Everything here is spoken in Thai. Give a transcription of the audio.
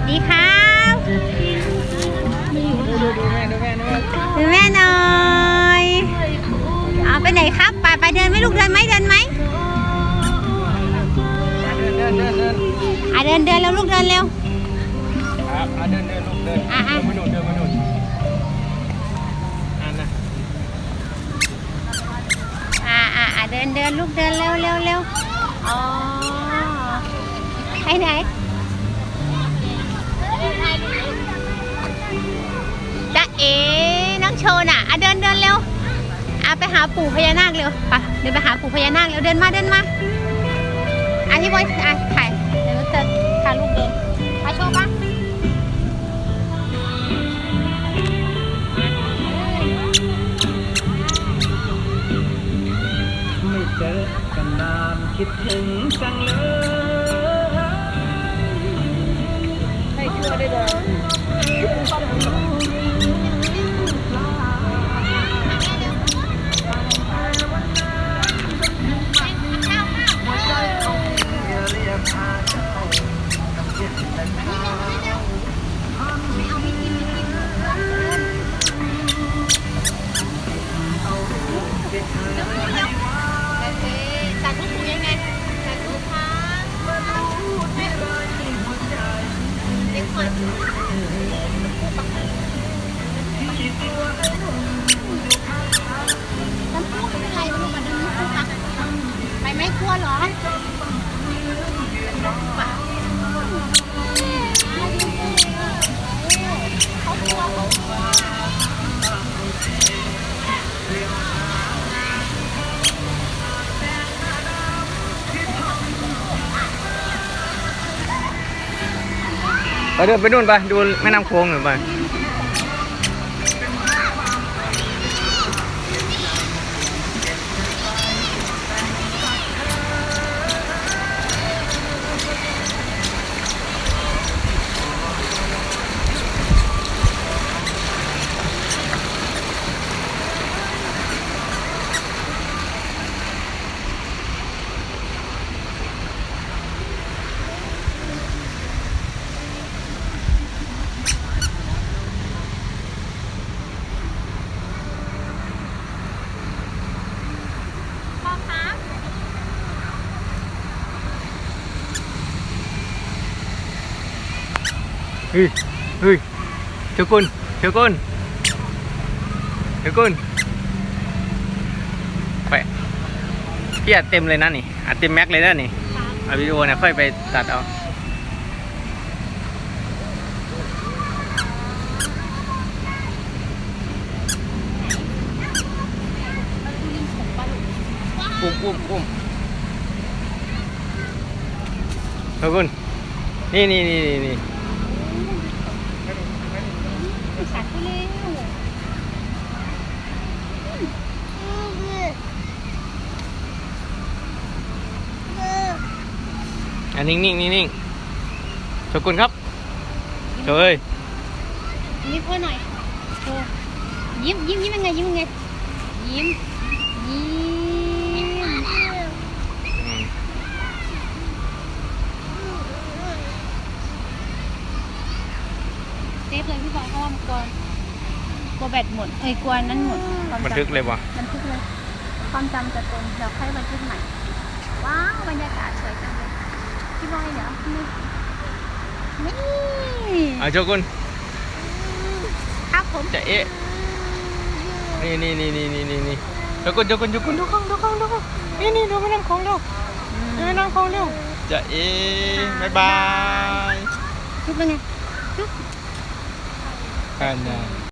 วัสดีครับดูแม่ดูแม่ดูแม่ดูแม่หน่อยเอาไปไหนครับไปไปเดินไหมลูกเดินไหมเดินไหมเดินเดินเดินเดินอะเดินเดินแล้วลูกเดินเร็วครับอะเดินเดินลูกเดินอะอะเดินไปนู่นเดินไปนู่นอะนะอ่าอ่าอ่าเดินเดินลูกเดินเร็วเร็วเร็วอ๋อไปไหน จ๊ะเอ๋น้องโชว์น่ะอะเดินเดินเร็วอะไปหาปู่พญานาคเร็วไปเดินไปหาปู่พญานาคเร็วเดินมาเดินมาอะพี่บอยอะถ่ายเดี๋ยวเจอพาลูกเดินมาโชว์ปะไม่เจอกันนานคิดถึงจังเลย ให้ ไปเดินไปนู่นไปดูแม่น้ำโค้งหน่อยไป เฮ้ยเฮ้ยเจ้ากุนเจ้ากุนเจ้ากุนไปพี่อัดเต็มเลยนะนี่อัดเต็มแม็กเลยนะนี่เอาวิดีโอนะค่อยไปตัดเอาอุ้มอุ้มอุ้มเจ้ากุนนี่นี่นี่ นี่นี่ตัดไปเร็วอันนิ่งนิ่งนิ่งนิ่งโชกุนครับโชว์เอ้ยยิ้มพ่อหน่อยโชยิ้มยิ้มยิ้มยังไงยิ้มยังไงยิ้มยิ้ม เซฟเลยพี่บอยเพราะว่ามันกลัวกลัวแบตหมดเอ้ยกลัวนั้นหมดความจำบันทึกเลยว่ะบันทึกเลย ความจำจะเต็มเดี๋ยวค่อยบันทึกใหม่ ว้าวบรรยากาศสวยจังเลยพี่บอยเดี๋ยวนี่นี่เอาโชกุนครับผมจะเอ๊ะนี่นี่นี่นี่นี่นี่นี่โชกุนโชกุนโชกุนดูข้างดูข้างดูข้างนี่นี่ดูแม่น้ำโขงเร็วดูแม่น้ำโขงเร็วจะเอ๊ะบ๊ายบายจุ๊บเป็นไง กันนะ